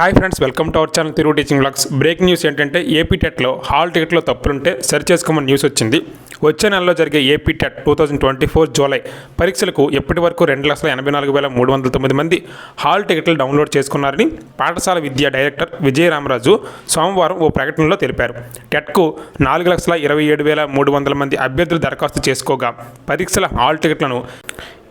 Hi friends welcome to our channel తిరుగు teaching blogs breaking news ఏంటంటే AP టెట్లో hall టికెట్లో తప్పులుంటే సరి చేసుకోమని న్యూస్ వచ్చింది. వచ్చే నెలలో జరిగే AP TET two thousand twenty four July పరీక్షలకు ఇప్పటి వరకు రెండు లక్షల ఎనభై నాలుగు వేల మూడు వందల తొమ్మిది మంది హాల్ టికెట్లు డౌన్లోడ్ చేసుకున్నారని పాఠశాల విద్యా డైరెక్టర్ విజయ రామరాజు సోమవారం ఓ ప్రకటనలో తెలిపారు. టెట్కు నాలుగు లక్షల ఇరవై ఏడు వేల మూడు వందల మంది అభ్యర్థులు దరఖాస్తు చేసుకోగా పరీక్షల హాల్ టికెట్లను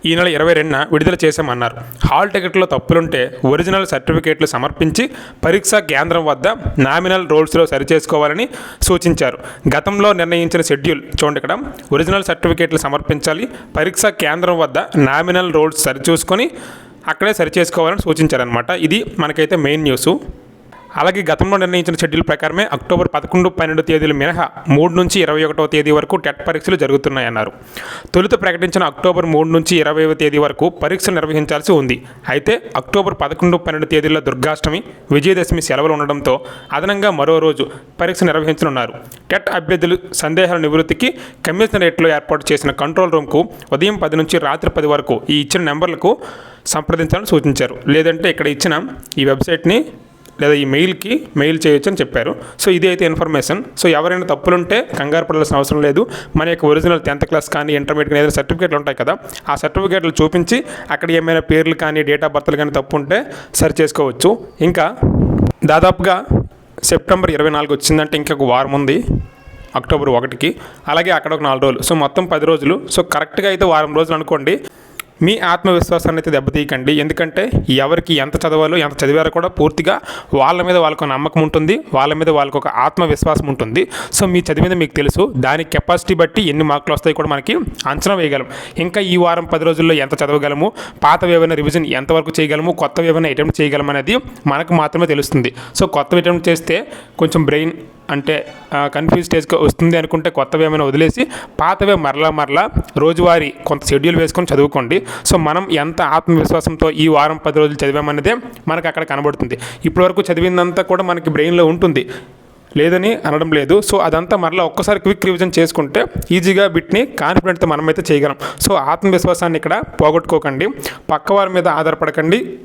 ఈ నెల ఇరవై రెండున విడుదల చేశామన్నారు. హాల్ టికెట్లో తప్పులుంటే ఒరిజినల్ సర్టిఫికేట్లు సమర్పించి పరీక్షా కేంద్రం వద్ద నామినల్ రోల్స్లో సరిచేసుకోవాలని సూచించారు. గతంలో నిర్ణయించిన షెడ్యూల్ చూడండి ఇక్కడ. ఒరిజినల్ సర్టిఫికేట్లు సమర్పించాలి పరీక్షా కేంద్రం వద్ద నామినల్ రోల్స్ సరిచూసుకొని అక్కడే సరిచేసుకోవాలని సూచించారనమాట ఇది మనకైతే మెయిన్ న్యూస్. అలాగే గతంలో నిర్ణయించిన షెడ్యూల్ ప్రకారమే అక్టోబర్ పదకొండు పన్నెండు తేదీలు మినహా మూడు నుంచి ఇరవై ఒకటవ తేదీ వరకు టెట్ పరీక్షలు జరుగుతున్నాయన్నారు. తొలుత ప్రకటించిన అక్టోబర్ మూడు నుంచి ఇరవైవ తేదీ వరకు పరీక్షలు నిర్వహించాల్సి ఉంది. అయితే అక్టోబర్ పదకొండు పన్నెండు తేదీల్లో దుర్గాష్టమి విజయదశమి సెలవులు ఉండడంతో అదనంగా మరో రోజు పరీక్ష నిర్వహించనున్నారు. టెట్ అభ్యర్థులు సందేహాల నివృత్తికి కమిషనరేట్లో ఏర్పాటు చేసిన కంట్రోల్ రూమ్కు ఉదయం పది నుంచి రాత్రి పది వరకు ఈ ఇచ్చిన నెంబర్లకు సంప్రదించాలని సూచించారు. లేదంటే ఇక్కడ ఇచ్చిన ఈ వెబ్సైట్ని లేదా ఈ మెయిల్కి మెయిల్ చేయొచ్చు అని చెప్పారు. సో ఇది అయితే ఇన్ఫర్మేషన్. సో ఎవరైనా తప్పులుంటే కంగారు పడాల్సిన అవసరం లేదు. మన యొక్క ఒరిజినల్ టెన్త్ క్లాస్ కానీ ఇంటర్మీడియట్ కానీ ఏదైనా సర్టిఫికేట్లు ఉంటాయి కదా ఆ సర్టిఫికేట్లు చూపించి అక్కడ ఏమైనా పేర్లు కానీ డేట్ ఆఫ్ బర్త్లు కానీ తప్పు ఉంటే సరి చేసుకోవచ్చు. ఇంకా దాదాపుగా సెప్టెంబర్ ఇరవై నాలుగు వచ్చిందంటే ఇంకొక వారం ఉంది అక్టోబర్ ఒకటికి. అలాగే అక్కడ ఒక నాలుగు రోజులు. సో మొత్తం పది రోజులు. సో కరెక్ట్గా అయితే వారం రోజులు అనుకోండి మీ ఆత్మవిశ్వాసాన్ని అయితే దెబ్బతీయకండి. ఎందుకంటే ఎవరికి ఎంత చదవాలో ఎంత చదివారో కూడా పూర్తిగా వాళ్ళ మీద వాళ్ళకు నమ్మకం ఉంటుంది. వాళ్ళ మీద వాళ్ళకు ఒక ఆత్మవిశ్వాసం ఉంటుంది. సో మీ చదివింది మీకు తెలుసు దాని కెపాసిటీ బట్టి ఎన్ని మార్కులు వస్తాయి కూడా మనకి అంచనా వేయగలం. ఇంకా ఈ వారం పది రోజుల్లో ఎంత చదవగలము పాత ఏమైనా రివిజన్ ఎంతవరకు చేయగలము కొత్త ఏమైనా అటెంప్ట్ చేయగలం అనేది మనకు మాత్రమే తెలుస్తుంది. సో కొత్త అటెంప్ట్ చేస్తే కొంచెం బ్రెయిన్ అంటే కన్ఫ్యూజ్ స్టేజ్కి వస్తుంది అనుకుంటే కొత్తవి ఏమైనా వదిలేసి పాతవే మరలా మరలా రోజువారీ కొంత షెడ్యూల్ వేసుకొని చదువుకోండి. సో మనం ఎంత ఆత్మవిశ్వాసంతో ఈ వారం పది రోజులు చదివామన్నదే మనకు అక్కడ కనబడుతుంది. ఇప్పటివరకు చదివిందంతా కూడా మనకి బ్రెయిన్లో ఉంటుంది. లేదని అనడం లేదు. సో అదంతా మరలా ఒక్కసారి క్విక్ రివిజన్ చేసుకుంటే ఈజీగా బిట్ని కాన్ఫిడెంట్తో మనమైతే చేయగలం. సో ఆత్మవిశ్వాసాన్ని ఇక్కడ పోగొట్టుకోకండి. పక్క వారి మీద ఆధారపడకండి.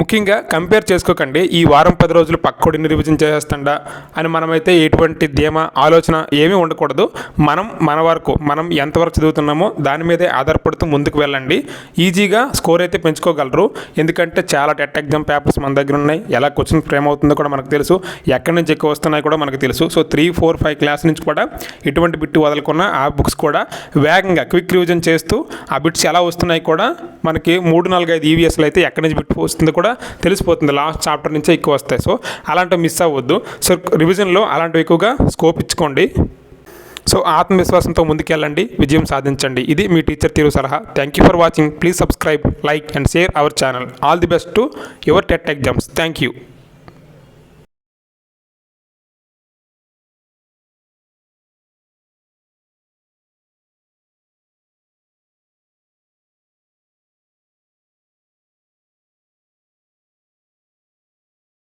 ముఖ్యంగా కంపేర్ చేసుకోకండి ఈ వారం పది రోజులు పక్కోడిని రివిజన్ చేసేస్తాడా అని మనమైతే ఎటువంటి ధీమా ఆలోచన ఏమీ ఉండకూడదు. మనం మన వరకు మనం ఎంతవరకు చదువుతున్నామో దాని మీదే ఆధారపడుతూ ముందుకు వెళ్ళండి. ఈజీగా స్కోర్ అయితే పెంచుకోగలరు. ఎందుకంటే చాలా టెట్ ఎగ్జామ్ పేపర్స్ మన దగ్గర ఉన్నాయి. ఎలా క్వశ్చన్ ఫ్రేమ్ అవుతుందో కూడా మనకు తెలుసు. ఎక్కడి నుంచి ఎక్కువ వస్తున్నాయి కూడా మనకు తెలుసు. So three four five class నుంచి కూడా ఎటువంటి బిట్టు వదలకున్న ఆ బుక్స్ కూడా వేగంగా క్విక్ రివిజన్ చేస్తూ ఆ బిట్స్ ఎలా వస్తున్నాయి కూడా మనకి మూడు నాలుగు ఐదు ఈవీఎస్లు అయితే ఎక్కడి నుంచి బిట్ వస్తుందో కూడా తెలిసిపోతుంది. లాస్ట్ చాప్టర్ నుంచే ఎక్కువ వస్తాయి. సో అలాంటివి మిస్ అవ్వద్దు. సో రివిజన్లో అలాంటివి ఎక్కువగా స్కోప్ ఇచ్చుకోండి. సో ఆత్మవిశ్వాసంతో ముందుకెళ్ళండి. విజయం సాధించండి. ఇది మీ టీచర్ తీరు సలహా. Thank you for watching please subscribe like and share our channel all the best to your TET exams thank you